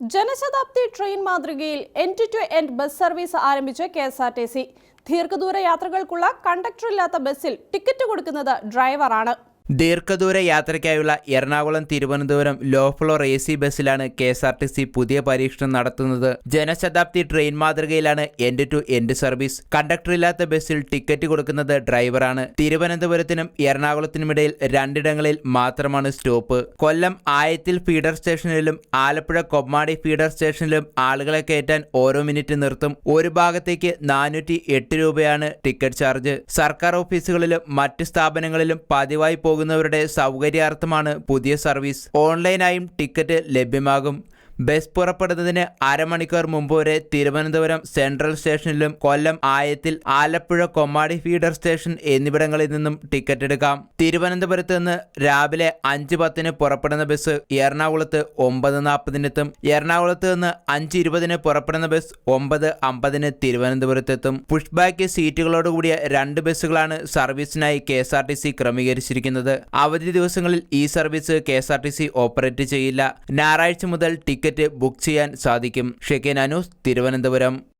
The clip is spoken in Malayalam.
ജനശതാബ്ദി ട്രെയിൻ മാതൃകയിൽ end to end bus service ആരംഭിച്ച് K S R T C. ദീർഘദൂര യാത്രകൾക്കുള്ള കണ്ടക്ടർ ഇല്ലാത്ത ബസ്സിൽ ടിക്കറ്റ് കൊടുക്കുന്നത് ഡ്രൈവറാണ് ദീർഘദൂര യാത്രയ്ക്കായുള്ള Ernakulam Thiruvananthapuram low floor A C ബസ്സിലാണ് K S R T C പുതിയ പരീക്ഷണം നടത്തുന്നത്. ജനശതാബ്ദി ട്രെയിൻ മാതൃകയിലാണ് എൻഡ് ടു എൻഡ് സർവീസ് കണ്ടക്ടറില്ലാത്ത ബസ്സിൽ ടിക്കറ്റ് കൊടുക്കുന്നത് ഡ്രൈവറാണ് തിരുവനന്തപുരത്തിനും എറണാകുളത്തിനുമിടയിൽ രണ്ടിടങ്ങളിൽ മാത്രമാണ് സ്റ്റോപ്പ് കൊല്ലം ആയത്തിൽ ഫീഡർ സ്റ്റേഷനിലും ആലപ്പുഴ കൊമ്മാടി ഫീഡർ സ്റ്റേഷനിലും ആളുകളെ കയറ്റാൻ ഓരോ മിനിറ്റ് നിർത്തും. ഒരു ഭാഗത്തേക്ക് നാനൂറ്റി രൂപയാണ് ടിക്കറ്റ് ചാർജ് സർക്കാർ ഓഫീസുകളിലും മറ്റ് സ്ഥാപനങ്ങളിലും പതിവായി പോകുന്നവരുടെ സൗകര്യാർത്ഥമാണ് പുതിയ സർവീസ്. ഓൺലൈനായും ടിക്കറ്റ് ലഭ്യമാകും. ബസ് പുറപ്പെടുന്നതിന് അരമണിക്കൂർ മുമ്പ് വരെ തിരുവനന്തപുരം സെൻട്രൽ സ്റ്റേഷനിലും കൊല്ലം ആയത്തിൽ ആലപ്പുഴ കൊമ്മാടി ഫീഡർ സ്റ്റേഷൻ എന്നിവിടങ്ങളിൽ നിന്നും ടിക്കറ്റ് എടുക്കാം. തിരുവനന്തപുരത്ത് നിന്ന് രാവിലെ അഞ്ച് പത്തിന് പുറപ്പെടുന്ന ബസ് എറണാകുളത്ത് ഒമ്പത് നാൽപ്പതിനെത്തും എറണാകുളത്ത് നിന്ന് അഞ്ച് ഇരുപതിന് പുറപ്പെടുന്ന ബസ് ഒമ്പത് അമ്പതിന് തിരുവനന്തപുരത്തെത്തും. പുഷ് ബാക്ക് സീറ്റുകളോടുകൂടിയ രണ്ട് ബസ്സുകളാണ് സർവീസിനായി K S R T C ക്രമീകരിച്ചിരിക്കുന്നത്. അവധി ദിവസങ്ങളിൽ ഈ service K S R T C operate ചെയ്യില്ല. ഞായറാഴ്ച മുതൽ ടിക്കറ്റ് ബുക്ക് ചെയ്യാൻ സാധിക്കും. ഷെക്കേൻ അനൂസ് തിരുവനന്തപുരം.